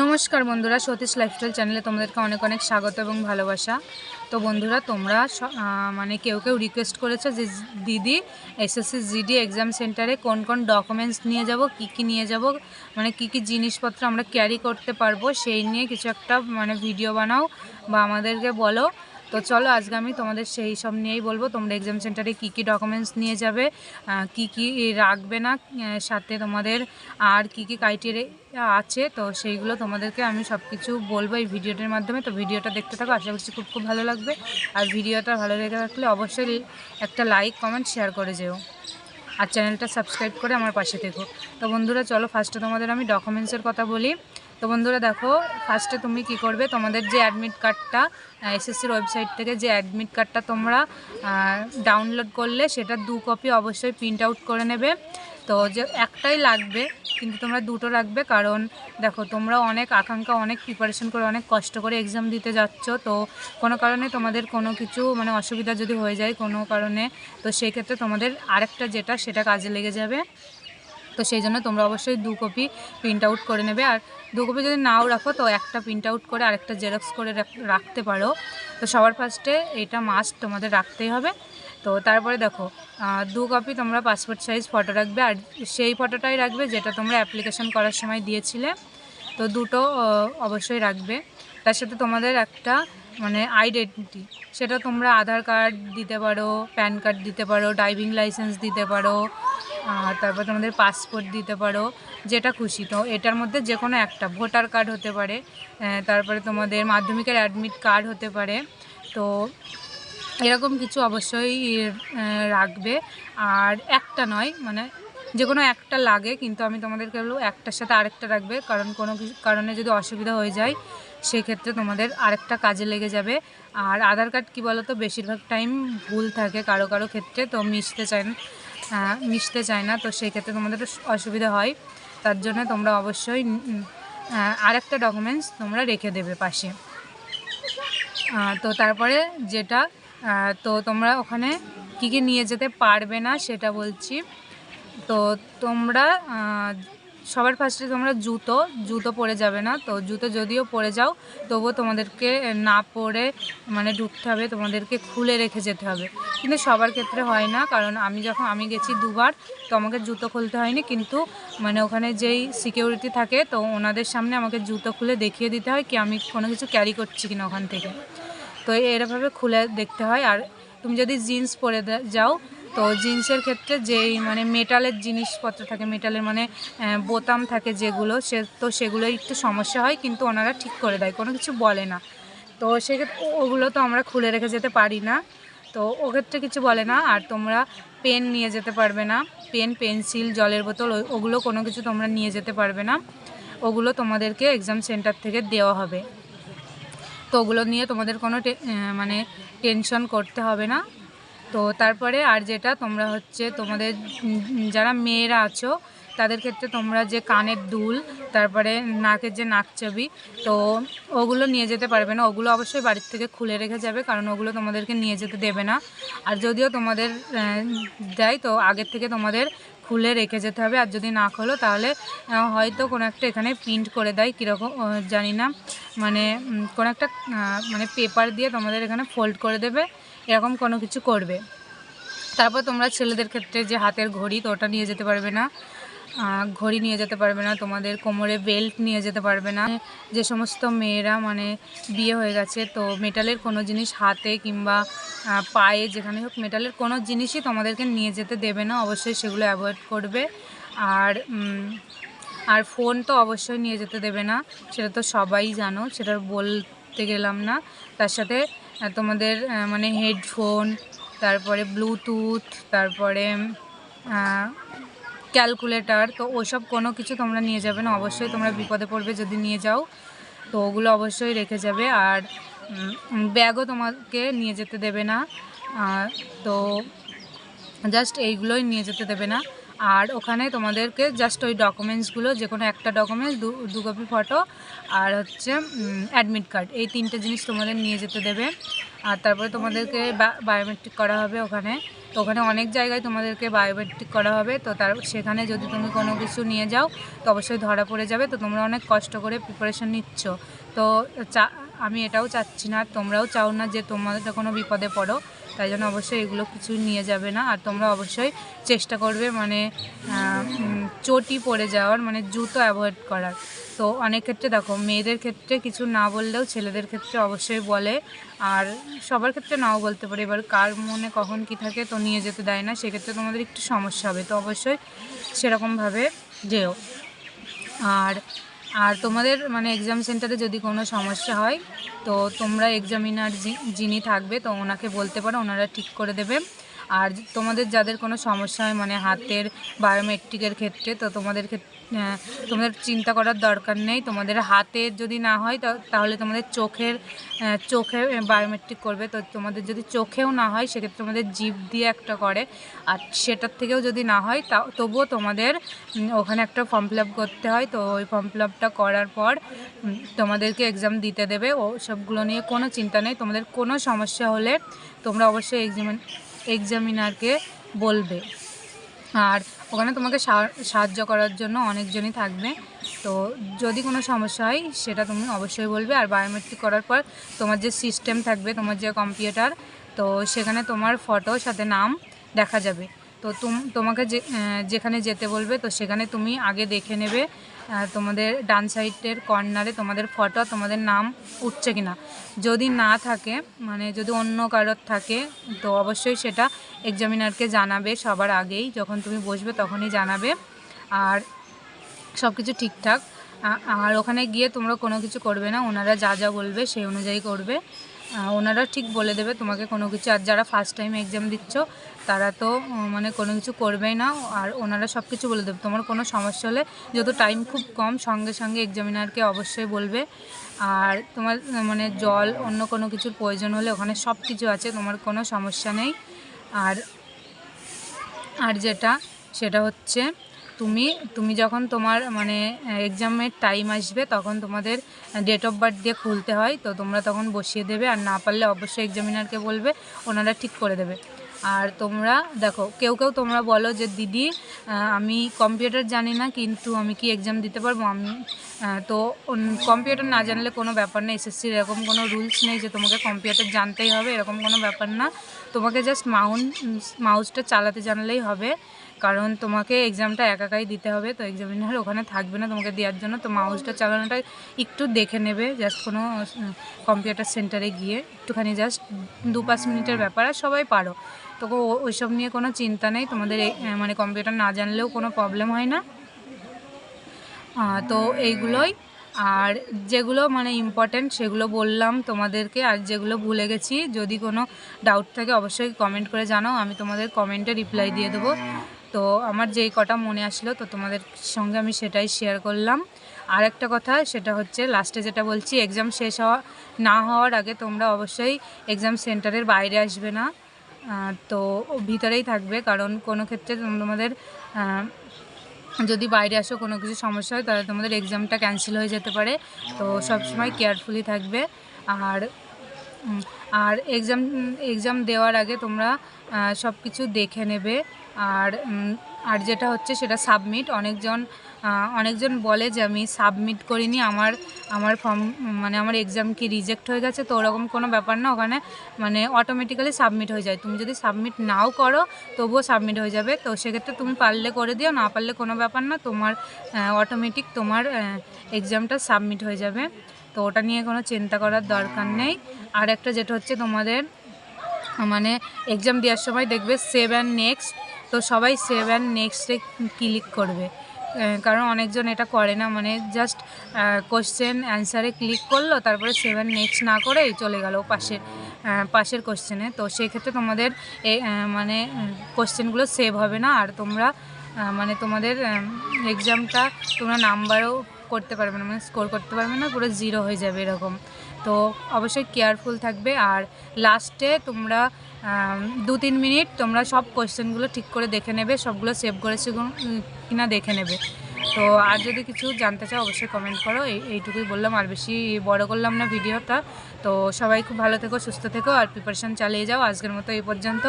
নমস্কার বন্ধুরা, সতীশ লাইফস্টাইল চ্যানেলে তোমাদেরকে অনেক অনেক স্বাগত এবং ভালোবাসা। তো বন্ধুরা, তোমরা মানে কেউ কেউ রিকোয়েস্ট করেছ যে দিদি এসএসসি জিডি এক্সাম সেন্টারে কোন কোন ডকুমেন্টস নিয়ে যাব, কি কি নিয়ে যাব মানে কি কি জিনিসপত্র আমরা ক্যারি করতে পারব, সেই নিয়ে কিছু একটা মানে ভিডিও বানাও বা আমাদেরকে বলো। তো চলো আজকে আমি তোমাদের সেই সব নিয়েই বলব। তোমরা এক্সাম সেন্টারে কী কী ডকুমেন্টস নিয়ে যাবে কি কি রাখবে না সাথে তোমাদের আর কি কি ক্রাইটেরিয়া আছে, তো সেইগুলো তোমাদেরকে আমি সব কিছু বলব এই ভিডিওটার মাধ্যমে। তো ভিডিওটা দেখতে থাকো, আশা করছি খুব খুব ভালো লাগবে। আর ভিডিওটা ভালো লেগে থাকলে অবশ্যই একটা লাইক কমেন্ট শেয়ার করে যেও। আর চ্যানেলটা সাবস্ক্রাইব করে আমার পাশে থেকো। তো বন্ধুরা, চলো ফার্স্টে তোমাদের আমি ডকুমেন্টসের কথা বলি। তো বন্ধুরা দেখো ফার্স্টে তুমি কি করবে? তোমাদের যে অ্যাডমিট কার্ডটা এসএসসির ওয়েবসাইট থেকে যে অ্যাডমিট কার্ডটা তোমরা ডাউনলোড করলে, সেটা দু কপি অবশ্যই প্রিন্ট আউট করে নেবে। তো যে একটাই লাগবে, কিন্তু তোমরা দুটো রাখবে, কারণ দেখো, তোমরা অনেক আকাঙ্ক্ষা, অনেক প্রিপারেশন করে, অনেক কষ্ট করে এক্সাম দিতে যাচ্ছ। তো কোনো কারণে তোমাদের কোনো কিছু মানে অসুবিধা যদি হয়ে যায় কোনো কারণে, তো সেই ক্ষেত্রে তোমাদের আরেকটা যেটা, সেটা কাজে লেগে যাবে। তো সেই জন্য তোমরা অবশ্যই দু কপি প্রিন্ট আউট করে নেবে। আর দু কপি যদি নাও রাখো, তো একটা প্রিন্ট আউট করে আরেকটা জেরক্স করে রাখ- রাখতে পারো। তো সবার ফার্স্টে এটা মাস্ট তোমাদের রাখতেই হবে। তো তারপরে দেখো দু কপি তোমরা পাসপোর্ট সাইজ ফটো রাখবে। আর সেই ফটোটাই রাখবে যেটা তোমরা অ্যাপ্লিকেশন করার সময় দিয়েছিলে। তো দুটো অবশ্যই রাখবে। তার সাথে তোমাদের একটা মানে আইডেন্টিটি সেটা তোমরা আধার কার্ড দিতে পারো প্যান কার্ড দিতে পারো ড্রাইভিং লাইসেন্স দিতে পারো তারপর তোমাদের পাসপোর্ট দিতে পারো, যেটা খুশি। তো এটার মধ্যে যে কোনো একটা ভোটার কার্ড হতে পারে তারপরে তোমাদের মাধ্যমিকের অ্যাডমিট কার্ড হতে পারে। তো এরকম কিছু অবশ্যই রাখবে। আর একটা নয় মানে যে কোনো একটা লাগে, কিন্তু আমি তোমাদেরকে বলব একটার সাথে আরেকটা রাখবে, কারণ কোনো কারণে যদি অসুবিধা হয়ে যায় সেক্ষেত্রে তোমাদের আরেকটা কাজে লেগে যাবে। আর আধার কার্ড কী বলো তো বেশিরভাগ টাইম ভুল থাকে, কারও কারও ক্ষেত্রে তো মিশতে চায় না মিশতে চায় না, তো সেই ক্ষেত্রে তোমাদের অসুবিধা হয়। তার জন্য তোমরা অবশ্যই আরেকটা ডকুমেন্টস তোমরা রেখে দেবে পাশে। তো তারপরে যেটা তো তোমরা ওখানে কী কী নিয়ে যেতে পারবে না সেটা বলছি। তো তোমরা সবার ফার্স্টে তোমরা জুতো জুতো পরে যাবে না, তো জুতো যদিও পরে যাও, তবুও তোমাদেরকে না পরে মানে ঢুকতে হবে, তোমাদেরকে খুলে রেখে যেতে হবে। কিন্তু সবার ক্ষেত্রে হয় না, কারণ আমি যখন, আমি গেছি দুবার, তো আমাকে জুতো খুলতে হয়নি, কিন্তু মানে ওখানে যেই সিকিউরিটি থাকে, তো ওনাদের সামনে আমাকে জুতো খুলে দেখিয়ে দিতে হয় কি আমি কোনো কিছু ক্যারি করছি কিনা ওখান থেকে। তো এরভাবে খুলে দেখতে হয়, আর তুমি যদি জিন্স পরে যাও তো জিন্সের ক্ষেত্রে যেই মানে মেটালের জিনিসপত্র থাকে, মেটালের মানে বোতাম থাকে যেগুলো, সে, তো সেগুলো একটু সমস্যা হয়, কিন্তু ওনারা ঠিক করে দেয়, কোনো কিছু বলে না। তো সেক্ষেত্রে ওগুলো তো আমরা খুলে রেখে যেতে পারি না। তো ওক্ষেত্রে কিছু বলে না, আর তোমরা পেন নিয়ে যেতে পারবে না, পেন, পেন্সিল, জলের বোতল ওগুলো কোনো কিছু তোমরা নিয়ে যেতে পারবে না। ওগুলো তোমাদেরকে এক্সাম সেন্টার থেকে দেওয়া হবে। তো ওগুলো নিয়ে তোমাদের কোনো মানে টেনশন করতে হবে না। তো তারপরে আর যেটা তোমরা হচ্ছে তোমাদের যারা মেয়েরা আছো, তাদের ক্ষেত্রে তোমরা যে কানের দুল, তারপরে নাকের যে নাকচাবি, তো ওগুলো নিয়ে যেতে পারবে না। ওগুলো অবশ্যই বাড়ির থেকে খুলে রেখে যাবে, কারণ ওগুলো তোমাদেরকে নিয়ে যেতে দেবে না। আর যদিও তোমাদের দেয়, তো আগের থেকে তোমাদের খুলে রেখে যেতে হবে। আর যদি না খোলো, তাহলে হয়তো কোনো একটা এখানে প্রিন্ট করে দেয়, কীরকম জানি না। মানে কোনো একটা মানে পেপার দিয়ে তোমাদের এখানে ফোল্ড করে দেবে। এরকম কোনো কিছু করবে। তারপর তোমরা ছেলেদের ক্ষেত্রে যে হাতের ঘড়ি, তো ওটা নিয়ে যেতে পারবে না। ঘড়ি নিয়ে যেতে পারবে না, তোমাদের কোমরে বেল্ট নিয়ে যেতে পারবে না। যে সমস্ত মেয়েরা মানে বিয়ে হয়ে গেছে, তো মেটালের কোনো জিনিস হাতে কিংবা পায়ে যেখানে হোক, মেটালের কোনো জিনিসই তোমাদেরকে নিয়ে যেতে দেবে না। অবশ্যই সেগুলো অ্যাভয়েড করবে। আর আর ফোন তো অবশ্যই নিয়ে যেতে দেবে না। সেটা তো সবাই জানো, সেটা বলতে গেলাম না। তার সাথে তোমাদের মানে হেডফোন তারপরে ব্লুটুথ তারপরে ক্যালকুলেটর তো ওসব কোনো কিছু তোমরা নিয়ে যাবে না। অবশ্যই তোমরা বিপদে পড়বে যদি নিয়ে যাও। তো ওগুলো অবশ্যই রেখে যাবে। আর ব্যাগও তোমাকে নিয়ে যেতে দেবে না। তো জাস্ট এইগুলোই নিয়ে যেতে দেবে না। আর ওখানে তোমাদেরকে জাস্ট ওই ডকুমেন্টসগুলো যে কোনো একটা ডকুমেন্টস দু কপি ফটো আর হচ্ছে অ্যাডমিট কার্ড এই তিনটে জিনিস তোমাদের নিয়ে যেতে দেবে। আর তারপরে তোমাদেরকে বায়োমেট্রিক করা হবে ওখানে। তো ওখানে অনেক জায়গায় তোমাদেরকে বায়োমেট্রিক করা হবে। তো তার, সেখানে যদি তুমি কোনো কিছু নিয়ে যাও, তো অবশ্যই ধরা পড়ে যাবে। তো তোমরা অনেক কষ্ট করে প্রিপারেশন নিচ্ছ। তো চা আমি এটাও চাচ্ছি না তোমরাও চাও না যে তোমাদের কোনো বিপদে পড়ো, তাই জন্য অবশ্যই এগুলো কিছু নিয়ে যাবে না, আর তোমরা অবশ্যই চেষ্টা করবে মানে চটি পড়ে যাওয়ার মানে জুতো অ্যাভয়েড করার। তো অনেক ক্ষেত্রে দেখো, মেয়েদের ক্ষেত্রে কিছু না বললেও ছেলেদের ক্ষেত্রে অবশ্যই বলে, আর সবার ক্ষেত্রে নাও বলতে পারে। এবার কার মনে কখন কি থাকে তো নিয়ে যেতে দেয় না, সেক্ষেত্রে তোমাদের একটু সমস্যা হবে, তো অবশ্যই সেরকমভাবে যেও। আর আর তোমাদের মানে এক্সাম সেন্টারে যদি কোনো সমস্যা হয়, তো তোমরা এক্সামিনার যিনি থাকবে, তো ওনাকে বলতে পারো, ওনারা ঠিক করে দেবে। আর তোমাদের যাদের কোনো সমস্যা হয় মানে হাতের বায়োমেট্রিকের ক্ষেত্রে, তো তোমাদের তোমাদের চিন্তা করার দরকার নেই। তোমাদের হাতের যদি না হয় তাহলে তোমাদের চোখের চোখে বায়োমেট্রিক করবে। তো তোমাদের যদি চোখেও না হয়, সেক্ষেত্রে তোমাদের জিভ দিয়ে একটা করে। আর সেটার থেকেও যদি না হয়, তা, তবুও তোমাদের ওখানে একটা ফর্ম ফিল করতে হয়। তো ওই ফর্ম ফিল করার পর তোমাদেরকে এক্সাম দিতে দেবে। ও, সবগুলো নিয়ে কোনো চিন্তা নেই। তোমাদের কোনো সমস্যা হলে তোমরা অবশ্যই এক্সামিন এক্সামিনারকে বলবে। আর ওখানে তোমাকে সাহায্য করার জন্য অনেকজনই থাকবে। তো যদি কোনো সমস্যা হয়, সেটা তুমি অবশ্যই বলবে। আর বায়োমেট্রিক করার পর তোমার যে সিস্টেম থাকবে, তোমার যে কম্পিউটার তো সেখানে তোমার ফটো সাথে নাম দেখা যাবে। তো তুম, তোমাকে যে যেখানে যেতে বলবে, তো সেখানে তুমি আগে দেখে নেবে তোমাদের ডান সাইডের কর্নারে তোমাদের ফটো, তোমাদের নাম উঠছে কিনা। যদি না থাকে মানে যদি অন্য কারোর থাকে, তো অবশ্যই সেটা এক্সামিনারকে জানাবে সবার আগেই। যখন তুমি বসবে তখনই জানাবে। আর সব কিছু ঠিকঠাক আর ওখানে গিয়ে তোমরা কোনো কিছু করবে না। ওনারা যা যা বলবে সেই অনুযায়ী করবে। ওনারা ঠিক বলে দেবে, তোমাকে কোনো কিছু, আর যারা ফার্স্ট টাইম এক্সাম দিচ্ছ, তারা তো মানে কোনো কিছু করবেই না, আর ওনারা সব কিছু বলে দেবে। তোমার কোনো সমস্যা হলে যেহেতু টাইম খুব কম, সঙ্গে সঙ্গে এক্সামিনারকে অবশ্যই বলবে। আর তোমার মানে জল, অন্য কোনো কিছুর প্রয়োজন হলে ওখানে সব কিছু আছে, তোমার কোনো সমস্যা নেই। আর আর যেটা, সেটা হচ্ছে তুমি তুমি যখন তোমার মানে এক্সামের টাইম আসবে, তখন তোমাদের ডেট অফ বার্থ দিয়ে খুলতে হয়। তো তোমরা তখন বসিয়ে দেবে, আর না পারলে অবশ্যই এক্সামিনারকে বলবে, ওনারা ঠিক করে দেবে। আর তোমরা, দেখো, কেউ কেউ তোমরা বলো যে, দিদি আমি কম্পিউটার জানি না, কিন্তু আমি কি এক্সাম দিতে পারব? আমি তো কম্পিউটার না জানলে কোনো ব্যাপার না। এসএসসির এরকম কোনো রুলস নেই যে, তোমাকে কম্পিউটার জানতেই হবে, এরকম কোনো ব্যাপার না। তোমাকে জাস্ট মাউন্ট মাউসটা চালাতে জানলেই হবে। কারণ তোমাকে এক্সামটা একাকাই দিতে হবে, তো এক্সামিনার ওখানে থাকবে না তোমাকে দেওয়ার জন্য, তো মাউসটা চালানোটা একটু দেখে নেবে জাস্ট কোনো কম্পিউটার সেন্টারে গিয়ে, একটুখানি জাস্ট দু পাঁচ মিনিটের ব্যাপার, আর সবাই পারো। তো ওইসব নিয়ে কোনো চিন্তা নেই, তোমাদের মানে কম্পিউটার না জানলেও কোনো প্রবলেম হয় না। তো এইগুলোই, আর যেগুলো মানে ইম্পর্ট্যান্ট সেগুলো বললাম তোমাদেরকে, আর যেগুলো ভুলে গেছি, যদি কোনো ডাউট থাকে অবশ্যই কমেন্ট করে জানাও, আমি তোমাদের কমেন্টে রিপ্লাই দিয়ে দেবো। তো আমার যেই কটা মনে আসলো, তো তোমাদের সঙ্গে আমি সেটাই শেয়ার করলাম। আর একটা কথা, সেটা হচ্ছে লাস্টে যেটা বলছি এক্সাম শেষ হওয়া, না হওয়ার আগে তোমরা অবশ্যই এক্সাম সেন্টারের বাইরে আসবে না। তো ভিতরেই থাকবে, কারণ কোনো ক্ষেত্রে তোমাদের যদি বাইরে আসো কোনো কিছু সমস্যা হয়, তাহলে তোমাদের এক্সামটা ক্যান্সেল হয়ে যেতে পারে। তো সবসময় কেয়ারফুলি থাকবে। আর আর এক্সাম এক্সাম দেওয়ার আগে তোমরা সব কিছু দেখে নেবে। আর আর যেটা হচ্ছে সেটা সাবমিট অনেকজন অনেকজন বলে যে আমি সাবমিট করিনি, আমার আমার ফর্ম মানে আমার এক্সাম কি রিজেক্ট হয়ে গেছে, তো ওরকম কোনো ব্যাপার না। ওখানে মানে অটোমেটিক্যালি সাবমিট হয়ে যায়। তুমি যদি সাবমিট নাও করো, তবুও সাবমিট হয়ে যাবে। তো সেক্ষেত্রে তুমি পারলে করে দিও, না পারলে কোনো ব্যাপার না। তোমার অটোমেটিক তোমার এক্সামটা সাবমিট হয়ে যাবে। তো ওটা নিয়ে কোনো চিন্তা করার দরকার নেই। আর একটা যেটা হচ্ছে তোমাদের মানে এক্সাম দেওয়ার সময় দেখবে সেভ অ্যান্ড নেক্সট তো সবাই সেভ অ্যান্ড নেক্সটে ক্লিক করবে। কারণ অনেকজন এটা করে না মানে জাস্ট কোশ্চেন অ্যান্সারে ক্লিক করল, তারপরে সেভেন নেক্সট না করেই চলে গেল পাশের পাশের কোশ্চেনে তো সেক্ষেত্রে তোমাদের মানে কোশ্চেনগুলো সেভ হবে না, আর তোমরা মানে তোমাদের এক্সামটা তোমরা নাম্বারও করতে পারবে না মানে স্কোর করতে পারবে না, পুরো জিরো হয়ে যাবে এরকম। তো অবশ্যই কেয়ারফুল থাকবে। আর লাস্টে তোমরা দু তিন মিনিট তোমরা সব কোয়েশ্চেনগুলো ঠিক করে দেখে নেবে, সবগুলো সেভ করেছে কিনা দেখে নেবে। তো আর যদি কিছু জানতে চাও, অবশ্যই কমেন্ট করো। এইটুকুই বললাম। আর বেশি বড় করলাম না ভিডিওটা। তো সবাই খুব ভালো থেকো, সুস্থ থেকো, আর প্রিপারেশান চালিয়ে যাও। আজকের মতো এই পর্যন্ত।